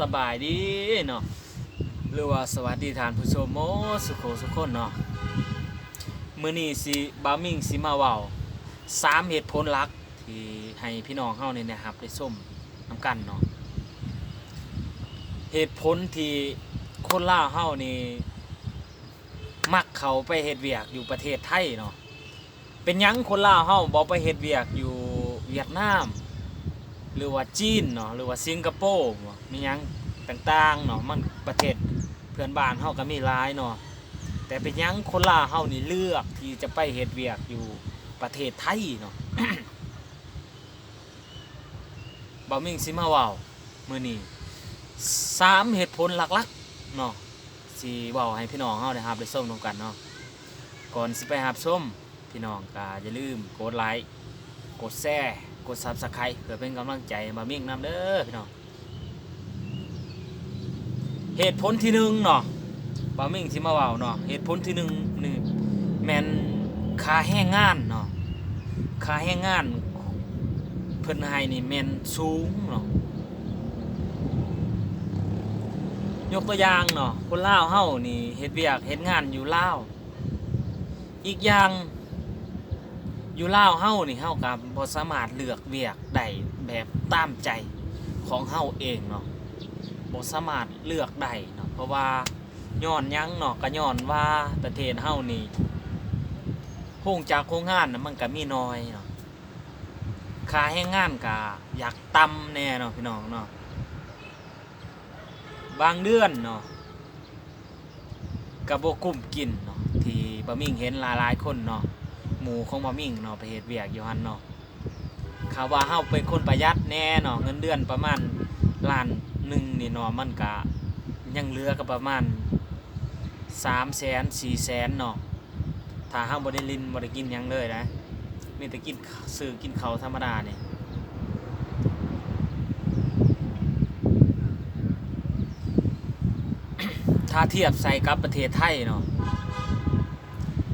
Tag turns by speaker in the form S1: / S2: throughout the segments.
S1: สบายดีเนาะหรือว่าสวัสดีทานผู้ชมโมสุโขสุขคนเนาะมื้อนี้สิบามิงสิมาเว้าสามเหตุผลหลักที่ให้พี่น้องเฮานี่นะครับได้ส้มนํกันเนาะเหตุผลที่คนล่าเฮานี่มักเขาไปเฮ็ดเวียกอยู่ประเทศไทยเนาะเป็นยังคนล่าเฮาบ่ไปเฮ็ดเวียกอยู่เวียดนาม หรือว่าจีนเนาะหรือว่าสิงคโปร์มีหยังต่างๆเนาะมันประเทศเพื่อนบ้านเฮาก็มีหลายเนาะแต่เป็นยังคนลาเฮานี่เลือกที่จะไปเฮ็ดเวียกอยู่ประเทศไทยเนาะบ่มิงสิมาเว้ามื้อนี้สามเหตุผลหลักๆเนาะสิเว้าให้พี่น้องเฮาได้รับได้ชมนํกันเนาะก่อนสิไปรับชมพี่น้องก็อย่าลืมกดไลค์กดแชร์ กด subscribe เพื่อเป็นกำลังใจมามิ่งนำเด้อพี่น้องเหตุผลที่หนึ่งเนาะบามิ่งที่มาเว่าเนาะเหตุผลที่หนึ่งนี่แมนคาแห้งงานเนาะคาแห้งงานเพิ่นให้นี่แมนสูงเนาะยกตัวอย่างเนาะคนลาวเฮานี่เฮ็ดเวียกเฮ็ดงานอยู่ลาวอีกอย่าง อยู่ล่าวเฮ้านี่เฮ้ากับบสามารถเลือกเวียกได้แบบตามใจของเฮ้าเองเนาะบสามารถเลือกได้เนาะเพราะว่าย้อนยังเนาะก็ย้อนว่าประเทศเฮ้านี่โครงจากโครงงานนะมันก็มีน้อยเนาะค่าแรงงานก็อยากตำแน่เนาะพี่น้องเนาะบางเดือนเนาะก็บ่กุ้มกินเนาะที่บะมิ่งเห็นหลายๆคนเนาะ หมูของมามิ่งเนาะไปเฮ็ดเวียกอยู่หันเนาะข่าวว่าเฮาเป็นคนประหยัดแน่เนาะเงินเดือนประมาณล้านหนึ่งนี่เนาะมันก็ยังเหลือก็ประมาณ3แสน4แสนเนาะถ้าเฮาบ่ได้ลินบ่ได้กินยังเลยนะมีแต่กินซื้อกินข้าวธรรมดานี่ถ้าเทียบใส่กับประเทศไทยเนาะ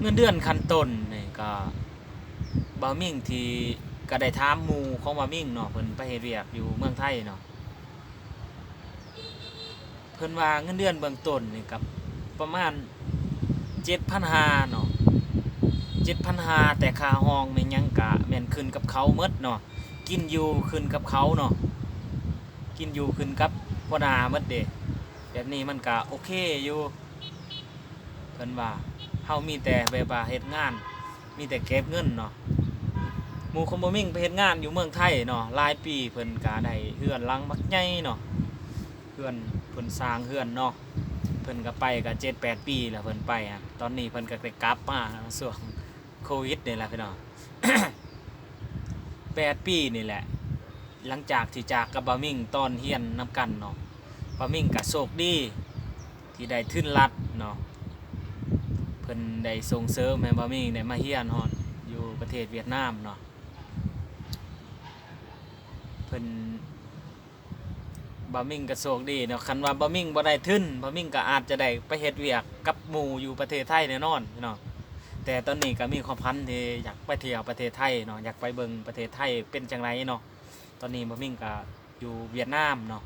S1: เงินเดือนขั้นต้น ก็บามิ่งที่ก็ได้ถามหมู่ของบามิ่งเนาะเพิ่นไปเฮ็ดเวียกอยู่เมืองไทยเนาะเพิ่นว่าเงินเดือนเบื้องต้นนี่กับประมาณ7,500เนาะ7,500แต่ค่าห้องแม่นหยังกะแม่นขึ้นกับเขาหมดเนาะกินอยู่ขึ้นกับเขาเนาะกินอยู่ขึ้นกับหัวหน้าหมดเด้แบบนี้มันก็โอเคอยู่เพิ่นว่าเฮามีแต่แบบว่าเฮ็ดงาน มีแต่เก็บเงินเนาะหมู่คอมบ่มิ่งไปเฮ็ดงานอยู่เมืองไทยเนาะหลายปีเพิ่นก็ได้เฮือนหลังบักใหญ่เนาะเฮือนเพิ่นสร้างเฮือนเนาะเพิ่นก็ไปก็7 8ปีแล้วเพิ่นไปอะตอนนี้เพิ่นก็ได้กลับมาช่วงโควิดนี่แหละพี่น้อง8ปีนี่แหละ หลังจากที่จากกับบะมิ่งตอนเฮียนนํกันเนาะบะมิ่งก็โชคดีที่ได้ทุนรัฐเนาะ เพิ่นได้ส่งเสริมให้บ่มีได้มาเฮียนฮอดอยู่ประเทศเวียดนามเนาะเพิ่นบ่มิงก็โชคดีเนาะคันว่าบ่มิงบ่ได้ทุนบ่มิงก็อาจจะได้ไปเฮ็ดเวียกกับหมู่อยู่ประเทศไทยแน่นอนพี่น้องแต่ตอนนี้ก็มีความพันที่อยากไปเที่ยวประเทศไทยเนาะอยากไปเบิ่งประเทศไทยเป็นจังไรเนาะตอนนี้บ่มิงก็อยู่เวียดนามเนาะ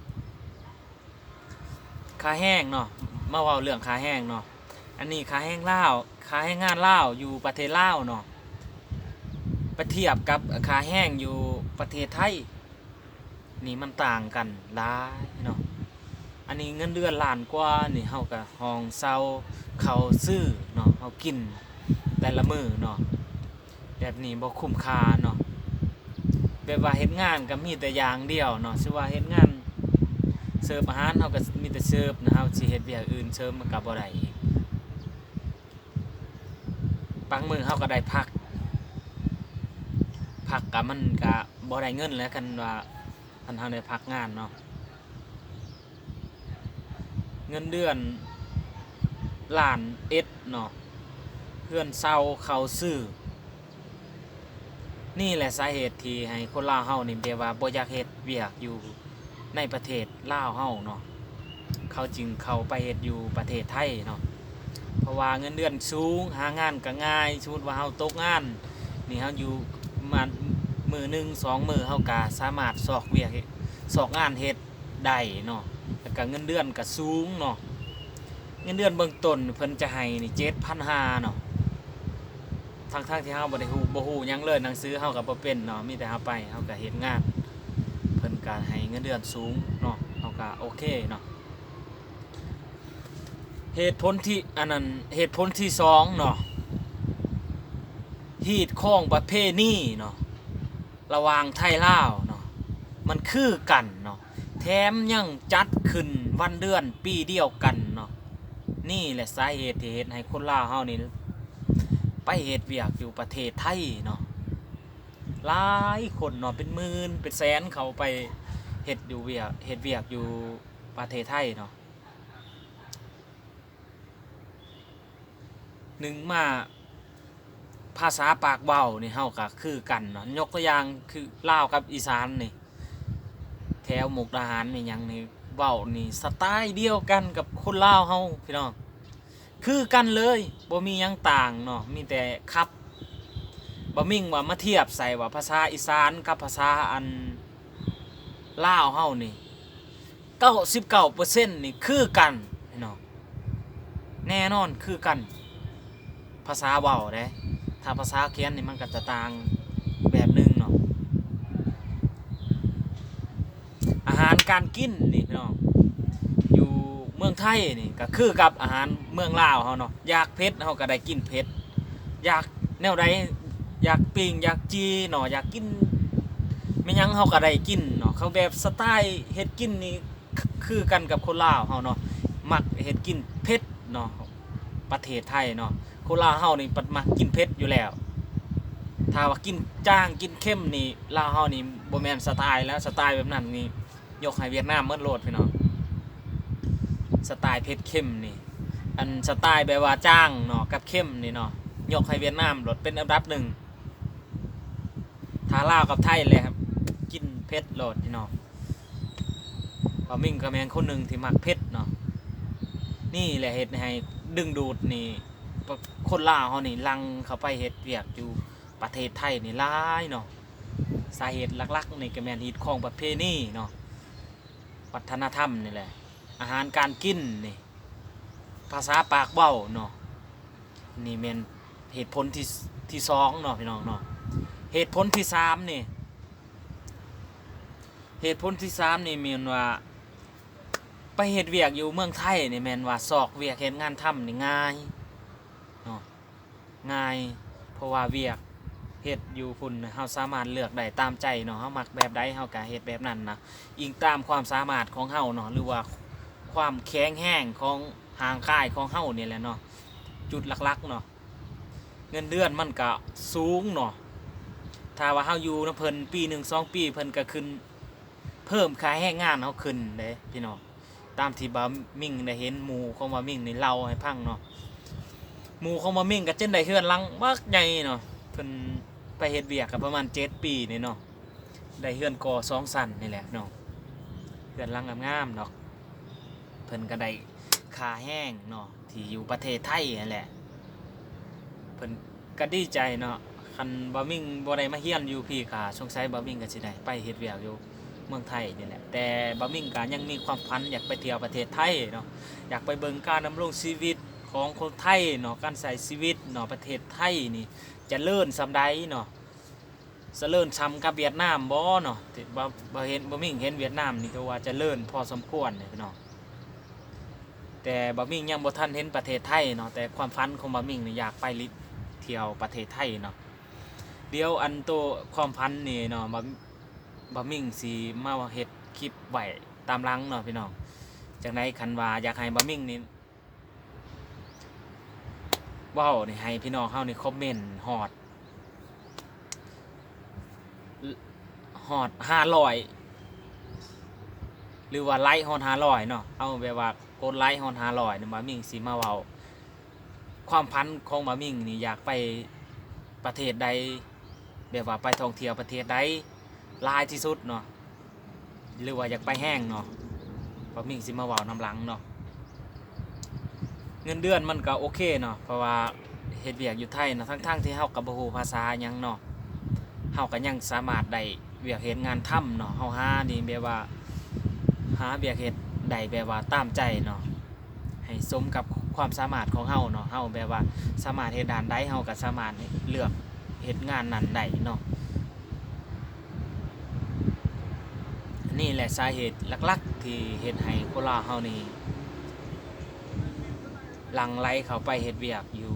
S1: ค่าแห้งเนาะมาเว้าเรื่องค่าแห้งเนาะ อันนี้ค้าแห้งเลาค้าแห้งงานเลาอยู่ประเทศลาวเนาะไปเทียบกับค้าแห้งอยู่ประเทศไทย นี่มันต่างกันหลายเนาะอันนี้เงินเดือนล้านกว่านี่เฮาก็ห้องเซาเขาซื้อเนาะเฮากินแต่ละมือเนาะแบบนี้บ่คุ้มค่าเนาะแบบว่าเฮ็ดงานก็มีแต่อย่างเดียวเนาะสิว่าเฮ็ดงานเสิร์ฟอาหารเฮาก็มีแต่เสิร์ฟนะเฮาสิเฮ็ดเวียกอื่นเสริมมันก็บ่ได้อีก บางมือเขาก็ได้พัก พักกับมันก็บ่ได้เงินแล้วกันว่าคันเฮาได้พักงานเนาะเงินเดือนล้านเอ็ดเนาะเพื่อนเศร้าเขาซื้อนี่แหละสาเหตุที่ให้คนลาวเฮานี่เรียว่าบ่อยากเฮ็ดเวียกอยู่ในประเทศลาวเฮาเนาะเขาจึงเขาไปเฮ็ดอยู่ประเทศไทยเนาะ ราะว่าเงินเดือนสูงหางานก็ง่ายสมมุติว่าเฮาตกงานนี่เฮาอยู่มามือหนึ่งสองมือเฮาก็สามารถสอกเวียกสอกงานเฮ็ดได้เนาะแล้วก็เงินเดือนก็สูงเนาะเงินเดือนเบื้องต้นเพิ่นจะให้นี่7,500เนาะทั้งๆที่เฮาบ่ได้ฮู้บ่ฮู้หยังเลยหนังสือเฮาก็บ่เป็นเนาะมีแต่เฮาไปเฮาก็เฮ็ดงาน เพิ่นก็ให้เงินเดือนสูงเนาะเฮาก็โอเคเนาะ เหตุผลที่อันนั้นเหตุผลที่สองเนาะฮีดข้องประเพณีเนาะระวางไทยล่าวเนาะมันคือกันเนาะแถมยังจัดขึ้นวันเดือนปีเดียวกันเนาะนี่แหละสาเหตุที่เฮ็ดให้คนล่าเฮานี่ไปเฮ็ดเวียกอยู่ประเทศไทยเนาะหลายคนเนาะเป็นหมื่นเป็นแสนเขาไปเฮ็ดอยู่เวียกเฮ็ดเวียกอยู่ประเทศไทยเนาะ หนึ่งมาภาษาปากเบานี่เฮาก็คือกันเนาะยกตัวอย่างคือลาวกับอีสานนี่แถวหมุกดาหารนี่ยังนี่เว้านี่สไตล์เดียวกันกับคนลาวเฮาพี่น้องคือกันเลยบ่มีหยังต่างเนาะมีแต่ครับบ่มิ่งว่ามาเทียบใส่ว่าภาษาอีสานกับภาษาอันลาวเฮานี่99%นี่คือกันพี่น้องแน่นอนคือกัน ภาษาเว้าเด้ถ้าภาษาเขียนนี่มันก็จะต่างแบบหนึงเนาะอาหารการกินนี่พี่น้องอยู่เมืองไทยนี่ก็คือกับอาหารเมืองลาวเฮาเนาะอยากเผ็ดเฮาก็ได้กินเผ็ดอยากแนวใดอยากปิ้งอยากจีเนาะอยากกินไม่ยังเฮาก็ได้กินเนาะเขาแบบสไตล์เฮ็ดกินนี่คือกันกับคนลาวเฮาเนาะมักเฮ็ดกินเผ็ดเนาะประเทศไทยเนาะ ลาวเฮานี่ปัดมักกินเผ็ดอยู่แล้ว ถ้าว่ากินจ้างกินเข้มนี่ลาวเฮานี่บ่แม่นสไตล์แล้วสไตล์แบบนั้นนี่ยกให้เวียดนามเมิดโลดพี่น้องสไตล์เผ็ดเข้มนี่ อันสไตล์แบบว่าจ้างเนาะกับเข้มนี่เนาะยกให้เวียดนามโลดเป็นอันดับหนึ่งทาลาวกับไทยเลยครับ กินเผ็ดโหลดพี่น้องปามิ่งกับแมงคนหนึ่งที่มักเผ็ดเนาะนี่แหละเหตุให้ดึงดูดนี่ คนลาวเขานี่ลังเขาไปเฮ็ดเวียกอยู่ประเทศไทยนี่หลายเนาะสาเหตุหลักๆนี่ก็แม่นฮิตของประเพณีเนาะวัฒนธรรมนี่แหละ อาหารการกินนี่ภาษาปากเบ้าเนาะนี่แม่นเหตุผลที่ที่สองเนาะพี่น้องเนาะเหตุผลที่สามนี่เหตุผลที่สามนี่มีนว่า ไปเฮ็ดเวียกอยู่เมืองไทยนี่แมนว่าสอกเวียกเฮ็ดงานทำนี่ง่าย เนาะง่ายเพราะว่าเวียกเฮ็ดอยู่พุ่นเฮาสามารถเลือกได้ตามใจเนาะเฮามักแบบใดเฮาก็เฮ็ดแบบนั้นนะอิงตามความสามารถของเฮาเนาะหรือว่าความแข็งแห้งของหางกายของเฮานี่แหละเนาะจุดหลักๆเนาะเงินเดือนมันก็สูงเนาะถ้าว่าเฮาอยู่นะเพิ่นปีหนึ่งสองปีเพิ่นก็ขึ้น เพิ่มค่าแรงงานเฮาขึ้นเด้พี่น้องตามที่บามิ่งได้เห็นหมู่ของบามิ่งนี่เล่าให้ฟังเนาะ หมู่ของบามิ่งก็เจนได้เฮือนลังบักใหญ่เนาะเพิ่นไปเฮ็ดเวียกก็ประมาณ7ปีนี่เนาะได้เฮือนก่อสองสันนี่แหละเนาะเฮือนลังงามๆเนาะเพิ่นก็ได้คาแห้งเนาะที่อยู่ประเทศไทยนั่นแหละเพิ่นก็ดีใจเนาะคันบะมิ่งบ่ได้มาเฮียนอยู่พี่ค่ะสงสัยบะมิ่งก็สิได้ไปเฮ็ดเวียกอยู่เมืองไทยนี่แหละแต่บะมิ่งก็ยังมีความฝันอยากไปเที่ยวประเทศไทยเนาะอยากไปเบิ่งการดำรงชีวิต ของคนไทยเนาะการใช้ชีวิตเนาะประเทศไทยนี่จะเลิ่อนซำใดเนาะเจริญซ้ำกับเวียดนามบ่เนาะที่บ่บ่เห็นบะมิ่งเห็นเวียดนามนี่ก็ว่าจะเลิ่อนพอสมควรเนี่ยพี่น้องแต่บะมิ่งยังบ่ทันเห็นประเทศไทยเนาะแต่ความฝันของบะมิ่งนี่อยากไปลิเที่ยวประเทศไทยเนาะเดี๋ยวอันโตวความพันนี่เนาะบะบะมิ่งสีมาเฮ็ดคลิปไว้ตามหลังเนาะพี่น้องจากนั้นคันว่าอยากให้บะมิ่งนี่ ว้านี่ให้พี่น้องเฮานี่คอมเมนต์ฮอดฮอด500หรือว่าไลค์ฮอด500เนาะเอาแบบว่ากดไลค์ฮอด500นี่บะมิ่งสิมาเว้าความพันของบะมิ่งนี่อยากไปประเทศใดแบบว่าไปท่องเที่ยวประเทศใดลายที่สุดเนาะหรือว่าอยากไปแห้งเนาะเพรามิ่งสิมาเว้านำหลังเนาะ เงินเดือนมันก็โอเคเนาะเพราะว่าเฮ็ดเวียกอยู่ไทยเนาะทั้งๆที่เฮาก็บ่ฮู้ภาษาหยังเนาะเฮาก็ยังสามารถได้เวียกเฮ็ดงานทำเนาะเฮาหานี่แบบว่าหาเบียกเฮ็ดได้แบบว่าตามใจเนาะให้สมกับความสามารถของเฮาเนาะเฮาแบบว่าสามารถเฮ็ดด้านใดเฮาก็สามารถเลือกเฮ็ดงานนั้นได้เนาะนี่แหละสาเหตุหลักๆ ที่เฮ็ดให้คนลาวเฮานี่ หลังไหลเขาไปเฮ็ดเวียกอยู่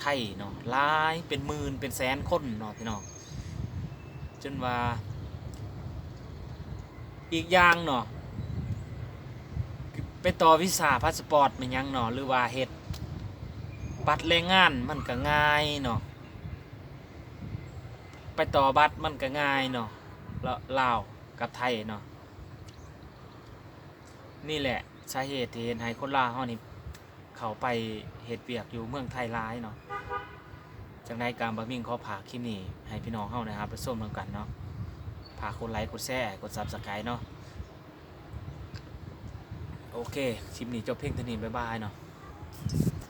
S1: ไทยเนาะหลายเป็นหมื่นเป็นแสนคนเนาะพี่น้องจนว่า อีกอย่างเนาะไปต่อวีซ่าพาสปอร์ตมันยังเนาะหรือว่าเฮ็ดบัตรแรงงานมันก็ง่ายเนาะไปต่อบัตรมันก็ง่ายเนาะแล้วลาวกับไทยเนาะนี่แหละสาเหตุที่เห็นให้คนลาวเฮานี่ เขาไปเหตุเวียกอยู่เมืองไทยร้ายเนาะจังไดการบะมิ่งขอผากคลิปนี้ให้พี่น้องเข้านะครับ ไปส้มนำกันเนาะผากกดไลค์กดแชร์กดซับสไครต์เนาะโอเคคลิปนี้จบเพียงเท่านี้บ๊ายบายเนาะ